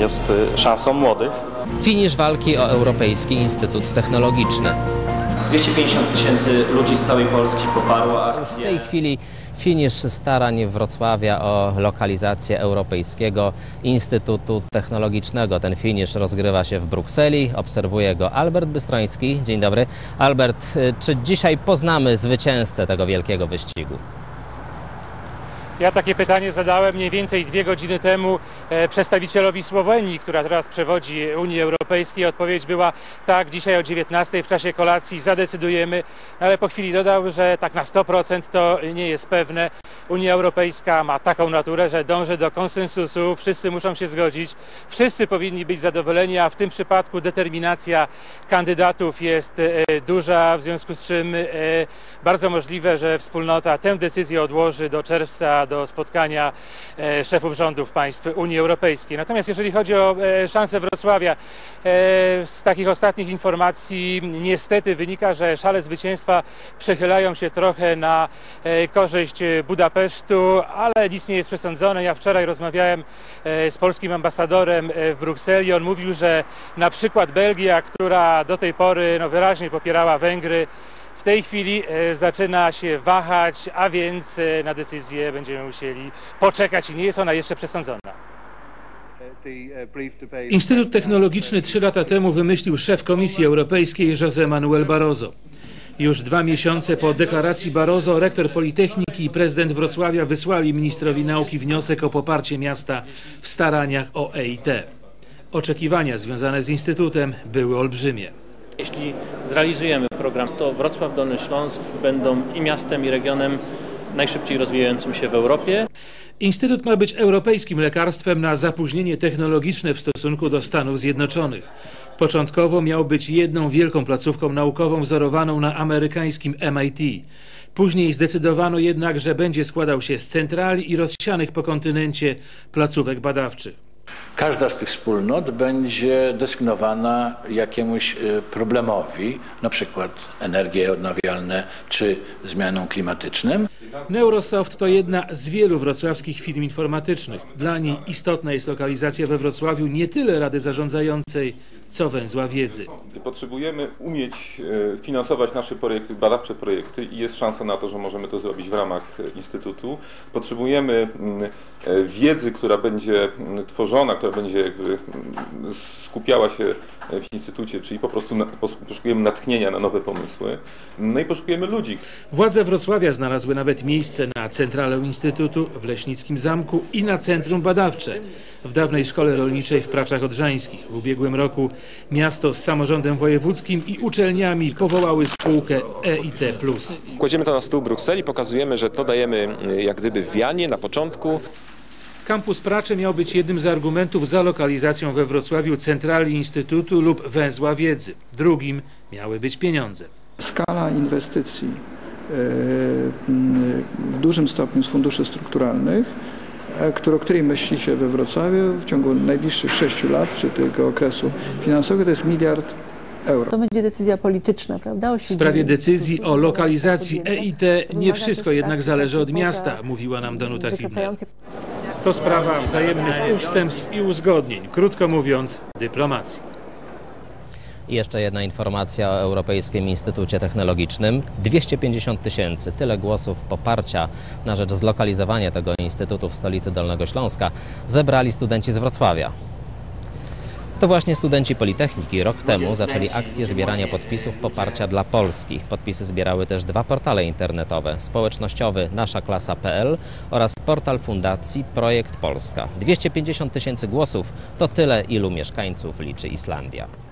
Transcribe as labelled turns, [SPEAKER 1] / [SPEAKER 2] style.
[SPEAKER 1] jest szansą młodych.
[SPEAKER 2] Finisz walki o Europejski Instytut Technologiczny.
[SPEAKER 3] 250 tysięcy ludzi z całej Polski poparło
[SPEAKER 2] W
[SPEAKER 3] akcję.
[SPEAKER 2] tej chwili finisz starań Wrocławia o lokalizację Europejskiego Instytutu Technologicznego. Ten finisz rozgrywa się w Brukseli. Obserwuje go Albert Bystroński. Dzień dobry. Albert, y, czy dzisiaj poznamy zwycięzcę tego wielkiego wyścigu?
[SPEAKER 4] Ja takie pytanie zadałem mniej więcej dwie godziny temu e, przedstawicielowi Słowenii, która teraz przewodzi Unii Europejskiej. Odpowiedź była tak, dzisiaj o 19 w czasie kolacji zadecydujemy, ale po chwili dodał, że tak na 100% to nie jest pewne. Unia Europejska ma taką naturę, że dąży do konsensusu, wszyscy muszą się zgodzić, wszyscy powinni być zadowoleni, a w tym przypadku determinacja kandydatów jest e, duża, w związku z czym e, bardzo możliwe, że wspólnota tę decyzję odłoży do czerwca, do spotkania e, szefów rządów państw Unii Europejskiej. Natomiast jeżeli chodzi o szanse Wrocławia, z takich ostatnich informacji niestety wynika, że szale zwycięstwa przechylają się trochę na e, korzyść Budapesztu, ale nic nie jest przesądzone. Ja wczoraj rozmawiałem e, z polskim ambasadorem e, w Brukseli. On mówił, że na przykład Belgia, która do tej pory no, wyraźnie popierała Węgry, w tej chwili e, zaczyna się wahać, a więc e, na decyzję będziemy musieli poczekać i nie jest ona jeszcze przesądzona.
[SPEAKER 5] Instytut Technologiczny trzy lata temu wymyślił szef Komisji Europejskiej José Manuel Barroso. Już dwa miesiące po deklaracji Barroso rektor Politechniki i prezydent Wrocławia wysłali ministrowi nauki wniosek o poparcie miasta w staraniach o EIT. Oczekiwania związane z Instytutem były olbrzymie.
[SPEAKER 6] Jeśli zrealizujemy program, to Wrocław, Dolny Śląsk będą i miastem, i regionem najszybciej rozwijającym się w Europie.
[SPEAKER 5] Instytut ma być europejskim lekarstwem na zapóźnienie technologiczne w stosunku do Stanów Zjednoczonych. Początkowo miał być jedną wielką placówką naukową wzorowaną na amerykańskim MIT. Później zdecydowano jednak, że będzie składał się z centrali i rozsianych po kontynencie placówek badawczych.
[SPEAKER 7] Każda z tych wspólnot będzie desygnowana jakiemuś e, problemowi, na przykład energie odnawialne czy zmianom klimatycznym.
[SPEAKER 5] Neurosoft to jedna z wielu wrocławskich firm informatycznych. Dla niej istotna jest lokalizacja we Wrocławiu nie tyle Rady Zarządzającej, co węzła wiedzy.
[SPEAKER 8] Potrzebujemy umieć e, finansować nasze projekty, badawcze projekty i jest szansa na to, że możemy to zrobić w ramach e, Instytutu. Potrzebujemy mm, e, wiedzy, która będzie mm, tworzona, która będzie mm, skupiała się w Instytucie, czyli po prostu poszukujemy natchnienia na nowe pomysły. No i poszukujemy ludzi,
[SPEAKER 5] Władze Wrocławia znalazły nawet miejsce na centralę Instytutu w Leśnickim Zamku i na Centrum Badawcze w dawnej Szkole Rolniczej w Praczach Odrzańskich. W ubiegłym roku miasto z samorządem wojewódzkim i uczelniami powołały spółkę E EIT+.
[SPEAKER 9] Kładziemy to na stół Brukseli, pokazujemy, że to dajemy y, jak gdyby w Wianie na początku.
[SPEAKER 5] Kampus Pracze miał być jednym z argumentów za lokalizacją we Wrocławiu centrali Instytutu lub węzła wiedzy. Drugim miały być pieniądze.
[SPEAKER 10] Skala inwestycji e, m, w dużym stopniu z funduszy strukturalnych, o której myśli się we Wrocławiu w ciągu najbliższych sześciu lat, czy tego okresu finansowego, to jest miliard euro.
[SPEAKER 11] To będzie decyzja polityczna, prawda? O
[SPEAKER 5] W sprawie decyzji o lokalizacji. EIT nie wszystko jednak zależy od miasta, mówiła nam Danuta Hibner. To sprawa wzajemnych ustępstw i uzgodnień, krótko mówiąc dyplomacji.
[SPEAKER 2] I jeszcze jedna informacja o Europejskim Instytucie Technologicznym. 250 tysięcy, tyle głosów poparcia na rzecz zlokalizowania tego instytutu w stolicy Dolnego Śląska zebrali studenci z Wrocławia. To właśnie studenci Politechniki rok temu zaczęli akcję zbierania podpisów poparcia dla Polski. Podpisy zbierały też dwa portale internetowe, społecznościowy naszaklasa.pl oraz portal fundacji Projekt Polska. 250 tysięcy głosów to tyle, ilu mieszkańców liczy Islandia.